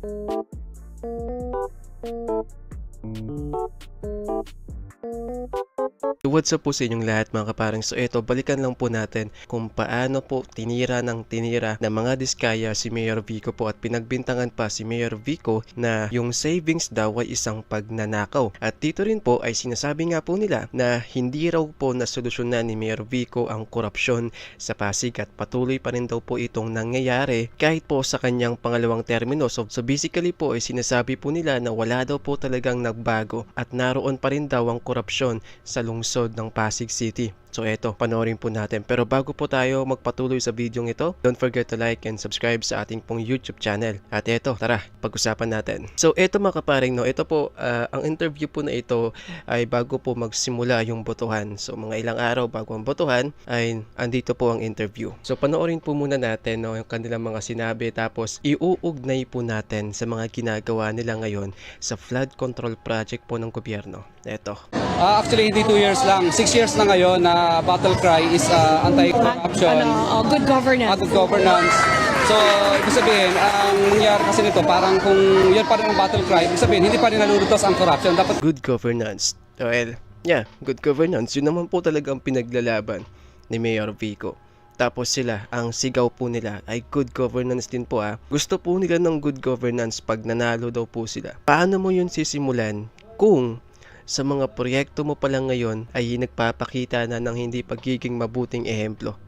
Thank you. What's up po sa inyong lahat mga kaparang So eto, balikan lang po natin kung paano po tinira ng tinira ng mga diskaya si Mayor Vico po at pinagbintangan pa si Mayor Vico na yung savings daw ay isang pagnanakaw. At dito rin po ay sinasabi nga po nila na hindi raw po nasolusyonan ni Mayor Vico ang korupsyon sa Pasig at patuloy pa rin daw po itong nangyayari kahit po sa kanyang pangalawang termino. So, so basically po ay sinasabi po nila na wala daw po talagang nagbago at naroon pa rin daw ang korupsyon sa lungsod ng Pasig City. So eto, panoorin po natin. Pero bago po tayo magpatuloy sa video ito, don't forget to like and subscribe sa ating pong YouTube channel. At eto, tara, pag-usapan natin. So eto mga kaparing, no, ito po, ah, ang interview po na ito ay bago po magsimula yung botohan. So mga ilang araw bago ang botohan ay andito po ang interview. So panoorin po muna natin no, yung kanilang mga sinabi tapos iuugnay po natin sa mga ginagawa nila ngayon sa flood control project po ng gobyerno. Eto. Ah, actually, hindi 2 years lang. 6 years na ngayon na battle cry is ah, anti-corruption, Ano, oh, good governance. good governance. So, ibig sabihin, ang nangyari kasi nito, parang kung yan pa rin ang battle cry, ibig sabihin, hindi pa rin nalulutas ang corruption. Dapat good governance. Well, yeah, good governance. Yun naman po talaga ang pinaglalaban ni Mayor Vico. Tapos sila, ang sigaw po nila ay good governance din po ah. Gusto po nila ng good governance pag nanalo daw po sila. Paano mo yun sisimulan kung sa mga proyekto mo pa lang ngayon ay nagpapakita na ng hindi pagiging mabuting ehemplo?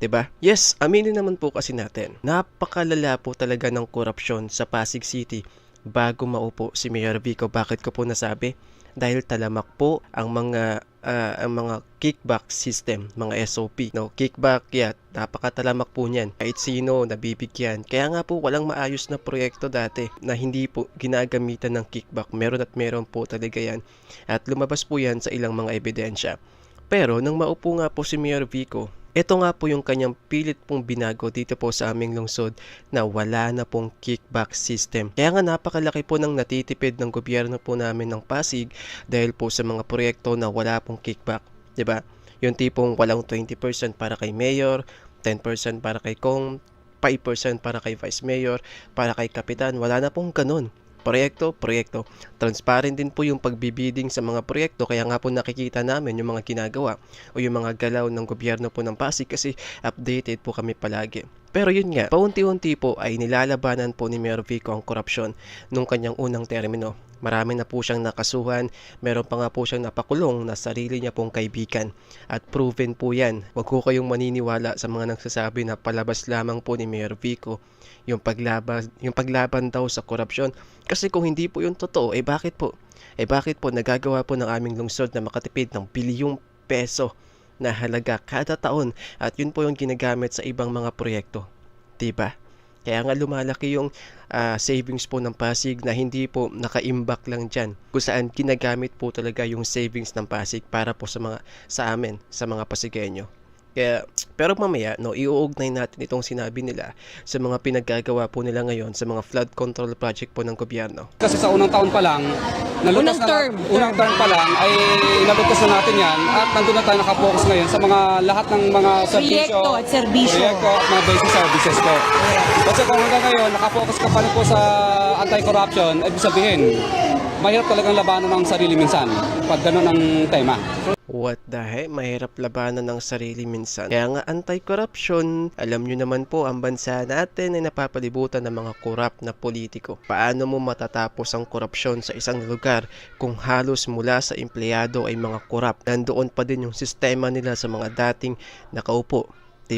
'Di ba? Yes, aminin naman po kasi natin. Napakalala po talaga ng korupsyon sa Pasig City bago maupo si Mayor Vico. Bakit ko po nasabi? Dahil talamak po ang mga ah, ang mga kickback system, mga SOP. No, kickback, yeah, napakatalamak po niyan. Kahit sino nabibigyan. Kaya nga po walang maayos na proyekto dati na hindi po ginagamitan ng kickback. Meron at meron po talaga yan. At lumabas po yan sa ilang mga ebidensya. Pero nang maupo nga po si Mayor Vico, ito nga po yung kanyang pilit pong binago dito po sa aming lungsod na wala na pong kickback system. Kaya nga napakalaki po ng natitipid ng gobyerno po namin ng Pasig dahil po sa mga proyekto na wala pong kickback. ba? Yung tipong walang 20% para kay mayor, 10% para kay kong, 5% para kay vice mayor, para kay kapitan. Wala na pong ganun proyekto, proyekto. Transparent din po yung pagbibiding sa mga proyekto kaya nga po nakikita namin yung mga ginagawa o yung mga galaw ng gobyerno po ng Pasig kasi updated po kami palagi. Pero yun nga, paunti-unti po ay nilalabanan po ni Mayor Vico ang korupsyon nung kanyang unang termino. Marami na po siyang nakasuhan, meron pa nga po siyang napakulong na sarili niya pong kaibigan. At proven po yan. Huwag ko kayong maniniwala sa mga nagsasabi na palabas lamang po ni Mayor Vico yung paglaban, yung paglaban daw sa korupsyon. Kasi kung hindi po yung totoo, eh bakit po? Eh bakit po nagagawa po ng aming lungsod na makatipid ng bilyong peso na halaga kada taon at yun po yung ginagamit sa ibang mga proyekto. 'Di ba? Kaya nga lumalaki yung ah, savings po ng Pasig na hindi po nakaimbak lang dyan. Kung saan ginagamit po talaga yung savings ng Pasig para po sa mga sa amin, sa mga Pasigenyo. Kaya, pero mamaya, no, iuugnay natin itong sinabi nila sa mga pinaggagawa po nila ngayon sa mga flood control project po ng gobyerno. kasi sa unang taon pa lang, nalutas Unang na, term. unang term pa lang, ay nalutas na natin yan at nandun na tayo nakapokus ngayon sa mga lahat ng mga serbisyo. Proyekto at serbisyo. Proyekto at mga basic services po. Kasi kung hanggang ngayon, nakapokus ka pa rin po sa anti-corruption, ibig sabihin, mahirap talagang labanan ng sarili minsan pag ganun ang tema. What the heck? Mahirap labanan ng sarili minsan. Kaya nga anti-corruption, alam nyo naman po ang bansa natin ay napapalibutan ng mga korap na politiko. Paano mo matatapos ang korupsyon sa isang lugar kung halos mula sa empleyado ay mga korap? Nandoon pa din yung sistema nila sa mga dating nakaupo.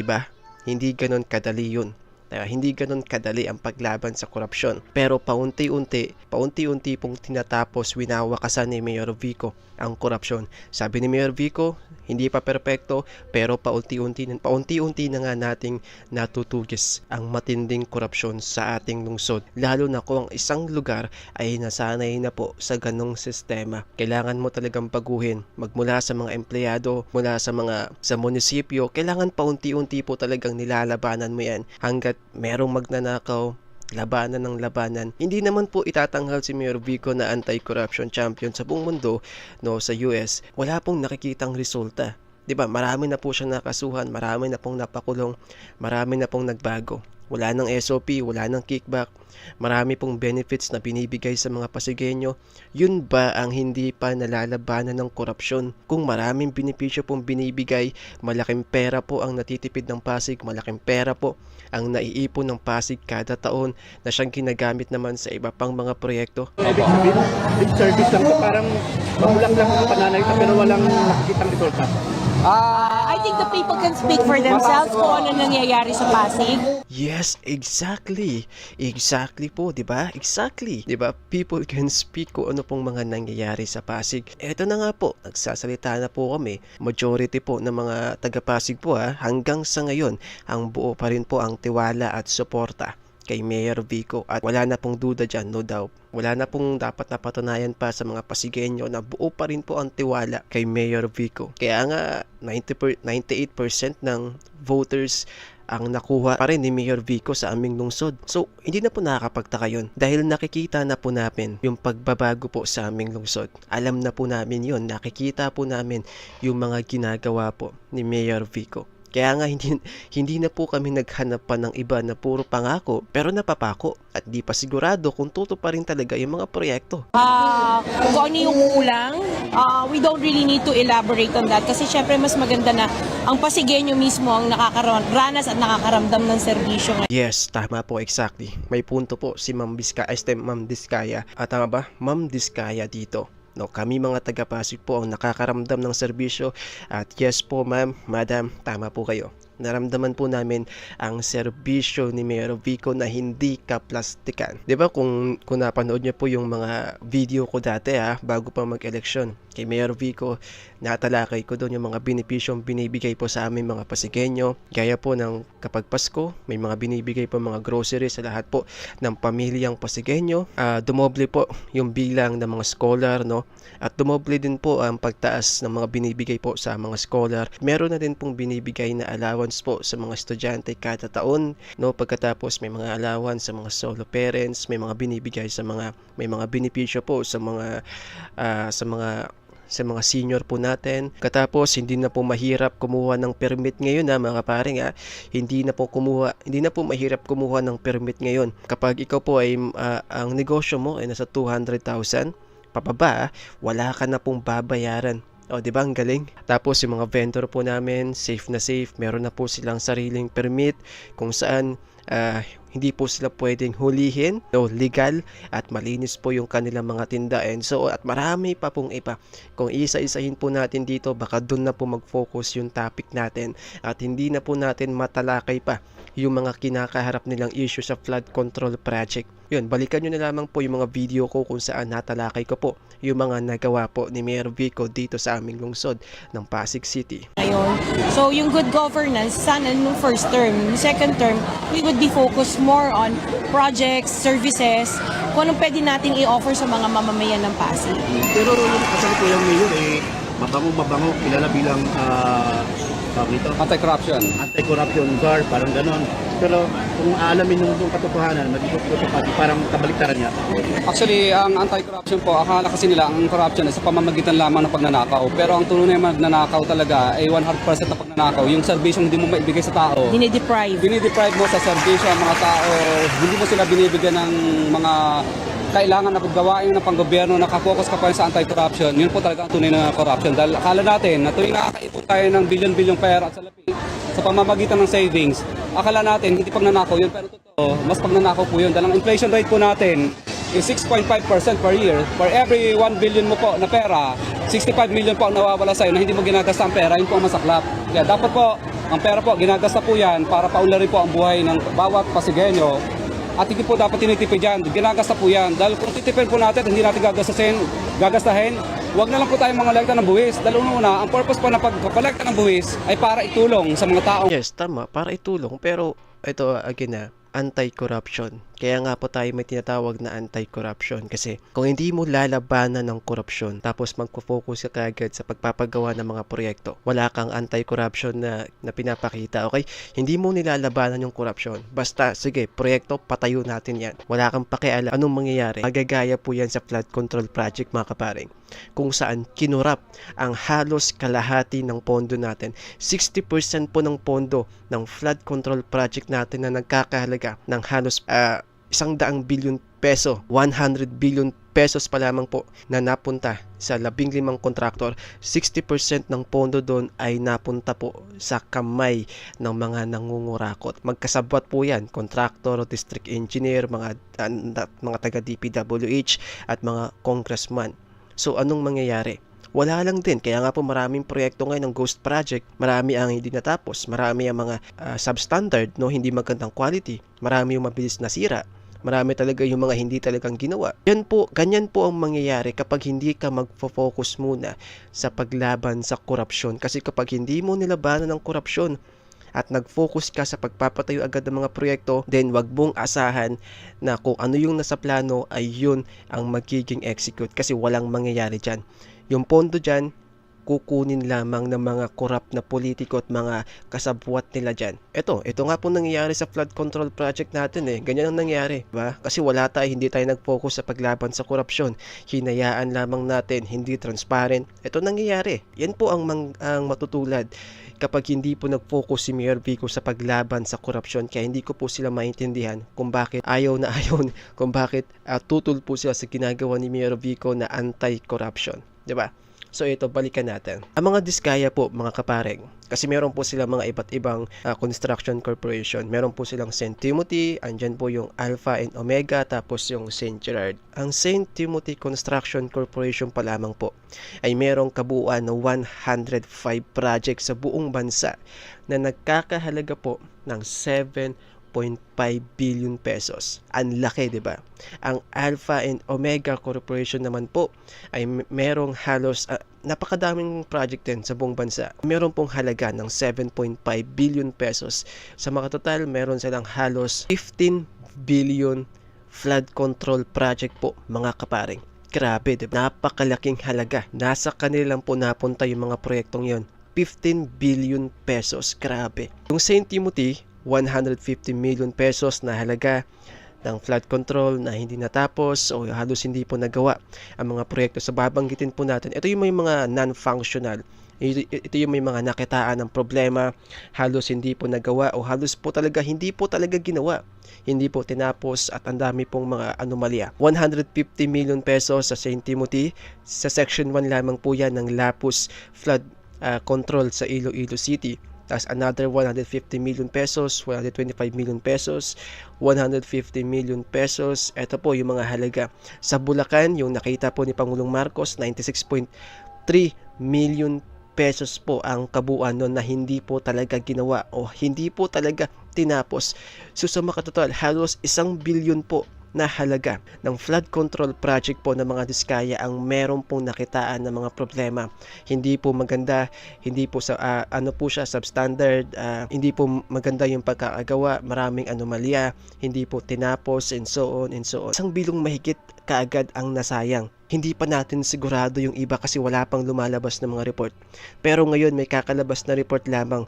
ba? Hindi ganon kadali yun. Kaya hindi ganun kadali ang paglaban sa korupsyon. Pero paunti-unti, paunti-unti pong tinatapos winawakasan ni Mayor Vico ang korupsyon. Sabi ni Mayor Vico, hindi pa perpekto pero paunti-unti paunti-unti na nga nating natutugis ang matinding korupsyon sa ating lungsod. Lalo na kung ang isang lugar ay nasanay na po sa ganong sistema. Kailangan mo talagang baguhin magmula sa mga empleyado, mula sa mga sa munisipyo, kailangan paunti-unti po talagang nilalabanan mo yan hanggat merong magnanakaw, labanan ng labanan. Hindi naman po itatanghal si Mayor Vico na anti-corruption champion sa buong mundo no sa US. Wala pong nakikitang resulta. 'Di ba? Marami na po siyang nakasuhan, marami na pong napakulong, marami na pong nagbago. Wala ng SOP, wala ng kickback, marami pong benefits na binibigay sa mga Pasigenyo, yun ba ang hindi pa nalalabanan ng korupsyon? Kung maraming benepisyo pong binibigay, malaking pera po ang natitipid ng Pasig, malaking pera po ang naiipon ng Pasig kada taon na siyang ginagamit naman sa iba pang mga proyekto. Lip service lang to, parang magulang lang ang pananalita pero walang nakikitang resulta. Ah, I think the people can speak for themselves kung ano nangyayari sa Pasig. Yes, exactly. Exactly po, 'di ba? Exactly. 'Di ba? People can speak kung ano pong mga nangyayari sa Pasig. Eto na nga po, nagsasalita na po kami. Majority po ng mga taga Pasig po ha, hanggang sa ngayon, ang buo pa rin po ang tiwala at suporta kay Mayor Vico at wala na pong duda dyan, no doubt. Wala na pong dapat napatunayan pa sa mga Pasigenyo na buo pa rin po ang tiwala kay Mayor Vico. Kaya nga 90 per- 98% ng voters ang nakuha pa rin ni Mayor Vico sa aming lungsod. So, hindi na po nakakapagtaka yun dahil nakikita na po namin yung pagbabago po sa aming lungsod. Alam na po namin yun, nakikita po namin yung mga ginagawa po ni Mayor Vico. Kaya nga hindi, hindi na po kami naghanap pa ng iba na puro pangako pero napapako at di pa sigurado kung tutuparin talaga yung mga proyekto. Ah, kung ano yung kulang, ah, we don't really need to elaborate on that kasi syempre mas maganda na ang Pasigueño mismo ang nakakaranas at nakakaramdam ng serbisyo ngayon. Yes, tama po exactly. May punto po si Ma'am Biskaya, este, Ma'am Diskaya. At tama ba? Ma'am Diskaya dito. No, kami mga taga Pasig po ang nakakaramdam ng serbisyo at yes po ma'am, madam, tama po kayo. Naramdaman po namin ang serbisyo ni Mayor Vico na hindi kaplastikan. 'Di ba kung kung napanood niyo po yung mga video ko dati ha, bago pa mag-eleksyon kay Mayor Vico, natalakay ko doon yung mga benepisyong binibigay po sa aming mga Pasigenyo. Gaya po ng kapag Pasko, may mga binibigay po mga groceries sa lahat po ng pamilyang Pasigenyo. Ah, dumoble po yung bilang ng mga scholar, no? At dumoble din po ang pagtaas ng mga binibigay po sa mga scholar. Meron na din pong binibigay na allowance po sa mga estudyante kada taon, no? Pagkatapos may mga allowance sa mga solo parents, may mga binibigay sa mga may mga benepisyo po sa mga ah, sa mga sa mga senior po natin. Katapos, hindi na po mahirap kumuha ng permit ngayon ha mga pare nga. Hindi na po kumuha, hindi na po mahirap kumuha ng permit ngayon. Kapag ikaw po ay ah, ang negosyo mo ay nasa 200,000 pababa, wala ka na pong babayaran. O, di ba? Ang galing. Tapos, yung mga vendor po namin, safe na safe. Meron na po silang sariling permit kung saan ah, hindi po sila pwedeng hulihin. No, legal at malinis po yung kanilang mga tinda. And so, at marami pa pong iba. Kung isa-isahin po natin dito, baka doon na po mag-focus yung topic natin. At hindi na po natin matalakay pa yung mga kinakaharap nilang issue sa flood control project. Yun, balikan nyo na lamang po yung mga video ko kung saan natalakay ko po yung mga nagawa po ni Mayor Vico dito sa aming lungsod ng Pasig City. ngayon. So yung good governance, sana nung first term, second term, we would be focused more on projects, services, kung anong pwede natin i-offer sa mga mamamayan ng Pasig. Pero yung kasalukuyang mayor, eh, mabango-mabango, kilala bilang ah, tawag anti-corruption. anti-corruption guard, parang ganon. Pero kung aalamin nung, nung katotohanan, magiging pati parang kabaliktaran niya. Actually, ang anti-corruption po, akala kasi nila ang corruption ay sa pamamagitan lamang ng pagnanakaw. Pero ang tunay na magnanakaw talaga ay 100% na pagnanakaw. Yung servisyo hindi mo maibigay sa tao. Dinideprive. Dinideprive mo sa servisyo ang mga tao. Hindi mo sila binibigyan ng mga kailangan na gawain ng panggobyerno, nakafocus ka pa sa anti-corruption, yun po talaga ang tunay na corruption. Dahil akala natin na tuwing nakakaipon tayo ng bilyon-bilyong pera at salapi sa pamamagitan ng savings, akala natin hindi pagnanakaw yun, pero totoo, mas pagnanakaw po yun. Dahil ang inflation rate po natin is 6.5% per year. For every 1 billion mo po na pera, 65 million po ang nawawala sa'yo na hindi mo ginagasta ang pera, yun po ang masaklap. Kaya dapat po, ang pera po, ginagasta po yan para paunlarin po ang buhay ng bawat Pasigenyo at hindi po dapat tinitipid yan. Ginagasta po yan. Dahil kung titipid po natin at hindi natin gagastahin, gagastahin, huwag na lang po tayo mga ng buwis. Dahil una, ang purpose po ng pagkakolekta ng buwis ay para itulong sa mga tao. Yes, tama, para itulong. Pero ito again na, anti-corruption. Kaya nga po tayo may tinatawag na anti-corruption kasi kung hindi mo lalabanan ng korupsyon tapos magpo-focus ka kagad sa pagpapagawa ng mga proyekto, wala kang anti-corruption na, na pinapakita, okay? Hindi mo nilalabanan yung korupsyon. Basta, sige, proyekto, patayo natin yan. Wala kang pakialam anong mangyayari. Magagaya po yan sa flood control project mga kaparing. Kung saan kinurap ang halos kalahati ng pondo natin. 60% po ng pondo ng flood control project natin na nagkakahalaga ng halos ah, isang daang bilyon peso, 100 billion pesos pa lamang po na napunta sa labing limang kontraktor. 60% ng pondo doon ay napunta po sa kamay ng mga nangungurakot. Magkasabwat po yan, kontraktor, district engineer, mga, na- mga taga DPWH at mga congressman. So anong mangyayari? Wala lang din. Kaya nga po maraming proyekto ngayon ng Ghost Project. Marami ang hindi natapos. Marami ang mga ah, substandard, no? hindi magandang quality. Marami yung mabilis nasira. Marami talaga yung mga hindi talagang ginawa. Yan po, ganyan po ang mangyayari kapag hindi ka magfo-focus muna sa paglaban sa korupsyon. Kasi kapag hindi mo nilabanan ng korupsyon at nag-focus ka sa pagpapatayo agad ng mga proyekto, then wag mong asahan na kung ano yung nasa plano ay yun ang magiging execute kasi walang mangyayari dyan. Yung pondo dyan, kukunin lamang ng mga korap na politiko at mga kasabwat nila dyan. Ito, ito nga po nangyayari sa flood control project natin eh. Ganyan ang nangyari, ba? Kasi wala tayo, hindi tayo nag-focus sa paglaban sa korupsyon. Hinayaan lamang natin, hindi transparent. Ito nangyayari. Yan po ang, mang, ang matutulad kapag hindi po nag-focus si Mayor Vico sa paglaban sa korupsyon. Kaya hindi ko po sila maintindihan kung bakit ayaw na ayaw, kung bakit ah, tutol po sila sa ginagawa ni Mayor Vico na anti-corruption. 'Di ba? So ito, balikan natin. Ang mga diskaya po, mga kapareng, kasi meron po sila mga iba't ibang ah, construction corporation. Meron po silang St. Timothy, andyan po yung Alpha and Omega, tapos yung St. Gerard. Ang St. Timothy Construction Corporation pa lamang po ay merong kabuuan na 105 projects sa buong bansa na nagkakahalaga po ng 7.5 billion pesos. Ang laki, 'di ba? Ang Alpha and Omega Corporation naman po ay merong halos ah, napakadaming project din sa buong bansa. Meron pong halaga ng 7.5 billion pesos. Sa mga total, meron silang halos 15 billion flood control project po, mga kaparing. Grabe, diba? Napakalaking halaga. Nasa kanilang po napunta yung mga proyektong yon. 15 billion pesos. Grabe. Yung St. Timothy, 150 million pesos na halaga ng flood control na hindi natapos o halos hindi po nagawa ang mga proyekto sa babanggitin po natin. Ito yung may mga non-functional. Ito ito yung may mga nakitaan ng problema, halos hindi po nagawa o halos po talaga hindi po talaga ginawa. Hindi po tinapos at ang dami pong mga anomalya. 150 million pesos sa St. Timothy. Sa Section 1 lamang po yan ng Lapus Flood ah, Control sa Iloilo City. Tapos another 150 million pesos, 125 million pesos, 150 million pesos. Ito po yung mga halaga. Sa Bulacan, yung nakita po ni Pangulong Marcos, 96.3 million pesos po ang kabuuan nun na hindi po talaga ginawa o hindi po talaga tinapos. So sa makatotal, halos isang bilyon po na halaga ng flood control project po ng mga diskaya ang meron pong nakitaan ng mga problema. Hindi po maganda, hindi po sa ah, ano po siya substandard, ah, hindi po maganda yung pagkakagawa, maraming anomalya, hindi po tinapos and so on and so on. Isang bilong mahigit kaagad ang nasayang. Hindi pa natin sigurado yung iba kasi wala pang lumalabas ng mga report. Pero ngayon may kakalabas na report lamang